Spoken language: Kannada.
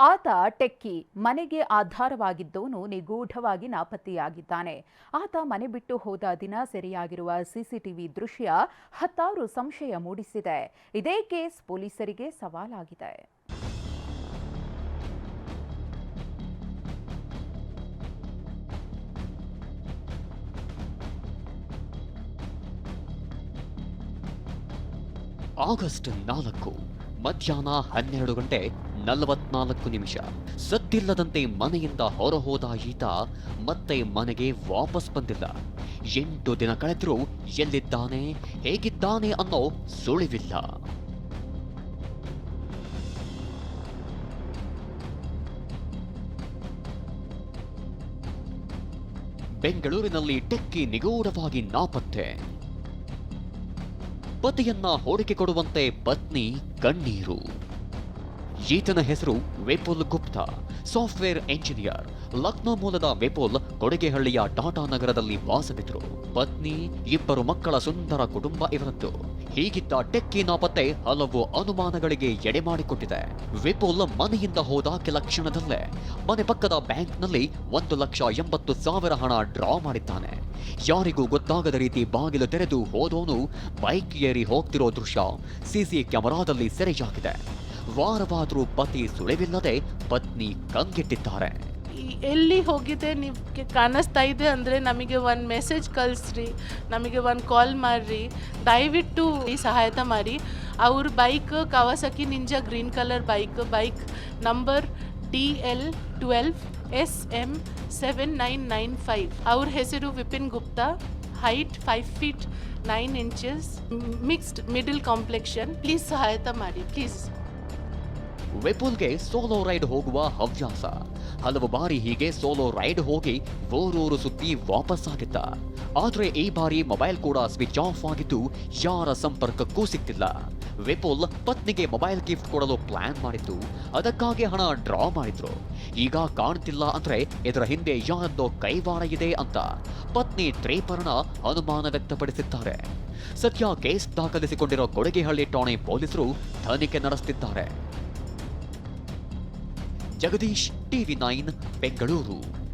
ಆತ ಟೆಕ್ಕಿ ಮನೆಗೆ ಆಧಾರವಾಗಿದ್ದವನು ನಿಗೂಢವಾಗಿ ನಾಪತ್ತೆಯಾಗಿದ್ದಾನೆ. ಆತ ಮನೆ ಬಿಟ್ಟು ಹೋದ ದಿನ ಸೆರೆಯಾಗಿರುವ ಸಿಸಿಟಿವಿ ದೃಶ್ಯ ಹತ್ತಾರು ಸಂಶಯ ಮೂಡಿಸಿದೆ. ಇದೇ ಕೇಸ್ ಪೊಲೀಸರಿಗೆ ಸವಾಲಾಗಿದೆ. ಆಗಸ್ಟ್ ನಾಲ್ಕು, ಮಧ್ಯಾಹ್ನ ಹನ್ನೆರಡು ಗಂಟೆ ನಲವತ್ನಾಲ್ಕು ನಿಮಿಷ. ಸದ್ದಿಲ್ಲದಂತೆ ಮನೆಯಿಂದ ಹೊರಹೋದ ಈತ ಮತ್ತೆ ಮನೆಗೆ ವಾಪಸ್ ಬಂದಿಲ್ಲ. ಎಂಟು ದಿನ ಕಳೆದರೂ ಎಲ್ಲಿದ್ದಾನೆ, ಹೇಗಿದ್ದಾನೆ ಅನ್ನೋ ಸುಳಿವಿಲ್ಲ. ಬೆಂಗಳೂರಿನಲ್ಲಿ ಟೆಕ್ಕಿ ನಿಗೂಢವಾಗಿ ನಾಪತ್ತೆ. ಪತಿಯನ್ನ ಹೋಡಿಕೆ ಕೊಡುವಂತೆ ಪತ್ನಿ ಕಣ್ಣೀರು. ಈತನ ಹೆಸರು ವೇಪುಲ್ ಗುಪ್ತಾ. Software engineer. ಲಕ್ನೋ ಮೂಲದ ವೇಪುಲ್ ಕೊಡಗೆಹಳ್ಳಿಯ ಟಾಟಾ ನಗರದಲ್ಲಿ ವಾಸವಿದ್ರು. ಪತ್ನಿ, ಇಬ್ಬರು ಮಕ್ಕಳ ಸುಂದರ ಕುಟುಂಬ ಇವರದ್ದು. ಹೀಗಿದ್ದ ಟೆಕ್ಕಿ ನಾಪತ್ತೆ ಹಲವು ಅನುಮಾನಗಳಿಗೆ ಎಡೆ ಮಾಡಿಕೊಟ್ಟಿದೆ. ವಿಪುಲ್ ಮನೆಯಿಂದ ಹೋದ ಕೆಲ ಮನೆ ಪಕ್ಕದ ಬ್ಯಾಂಕ್ನಲ್ಲಿ ಒಂದು ಲಕ್ಷ ಎಂಬತ್ತು ಸಾವಿರ ಹಣ ಡ್ರಾ ಮಾಡಿದ್ದಾನೆ. ಯಾರಿಗೂ ಗೊತ್ತಾಗದ ರೀತಿ ಬಾಗಿಲು ತೆರೆದು ಹೋದೋನು ಬೈಕ್ ಏರಿ ಹೋಗ್ತಿರೋ ದೃಶ್ಯ, ಸಿಸಿ ಕ್ಯಾಮೆರಾದಲ್ಲಿ ಸೆರೆಯಾಗಿದೆ. ವಾರವಾದರೂ ಪತಿ ಸುಳಿವಿಲ್ಲದೆ ಪತ್ನಿ ಕಂಗೆಟ್ಟಿದ್ದಾರೆ. ಎಲ್ಲಿ ಹೋಗಿದೆ ನಿಮಗೆ ಕಾಣಿಸ್ತಾ ಇದೆ ಅಂದರೆ ನಮಗೆ ಒಂದು ಮೆಸೇಜ್ ಕಳಿಸ್ರಿ, ನಮಗೆ ಒಂದು ಕಾಲ್ ಮಾಡಿರಿ. ದಯವಿಟ್ಟು ಈ ಸಹಾಯತ ಮಾಡಿ. ಅವ್ರ bike Kawasaki Ninja green colour bike bike number D L twelve S M seven nine nine five ಅವ್ರ ಹೆಸರು Vipin Gupta height five feet nine inches mixed middle complexion please Sahayata ಮಾಡಿ ಪ್ಲೀಸ್ ವಿಪುಲ್ಗೆ ಸೋಲೋ ರೈಡ್ ಹೋಗುವ ಹವ್ಯಾಸ. ಹಲವು ಬಾರಿ ಹೀಗೆ ಸೋಲೋ ರೈಡ್ ಹೋಗಿ ಊರೂರು ಸುತ್ತಿ ವಾಪಸ್ಸಾಗಿದ್ದ ಆದರೆ ಈ ಬಾರಿ ಮೊಬೈಲ್ ಕೂಡ ಸ್ವಿಚ್ ಆಫ್ ಆಗಿದ್ದು ಯಾರ ಸಂಪರ್ಕಕ್ಕೂ ಸಿಗ್ತಿಲ್ಲ ವಿಪುಲ್ ಪತ್ನಿಗೆ ಮೊಬೈಲ್ ಗಿಫ್ಟ್ ಕೊಡಲು ಪ್ಲಾನ್ ಮಾಡಿದ್ದು. ಅದಕ್ಕಾಗಿ ಹಣ ಡ್ರಾ ಮಾಡಿದ್ರು. ಈಗ ಕಾಣ್ತಿಲ್ಲ ಅಂದ್ರೆ ಇದರ ಹಿಂದೆ ಯಾರದ್ದೋ ಕೈವಾಡ ಇದೆ ಅಂತ ಪತ್ನಿ ತ್ರೇಪರ್ಣ ಅನುಮಾನ ವ್ಯಕ್ತಪಡಿಸಿದ್ದಾರೆ. ಸದ್ಯ ಕೇಸ್ ದಾಖಲಿಸಿಕೊಂಡಿರೋ ಕೊಡಗಿಹಳ್ಳಿ ಠಾಣೆ ಪೊಲೀಸರು ತನಿಖೆ ನಡೆಸುತ್ತಿದ್ದಾರೆ ಜಗದೀಶ್ ಟಿವಿ ನೈನ್ ಬೆಂಗಳೂರು.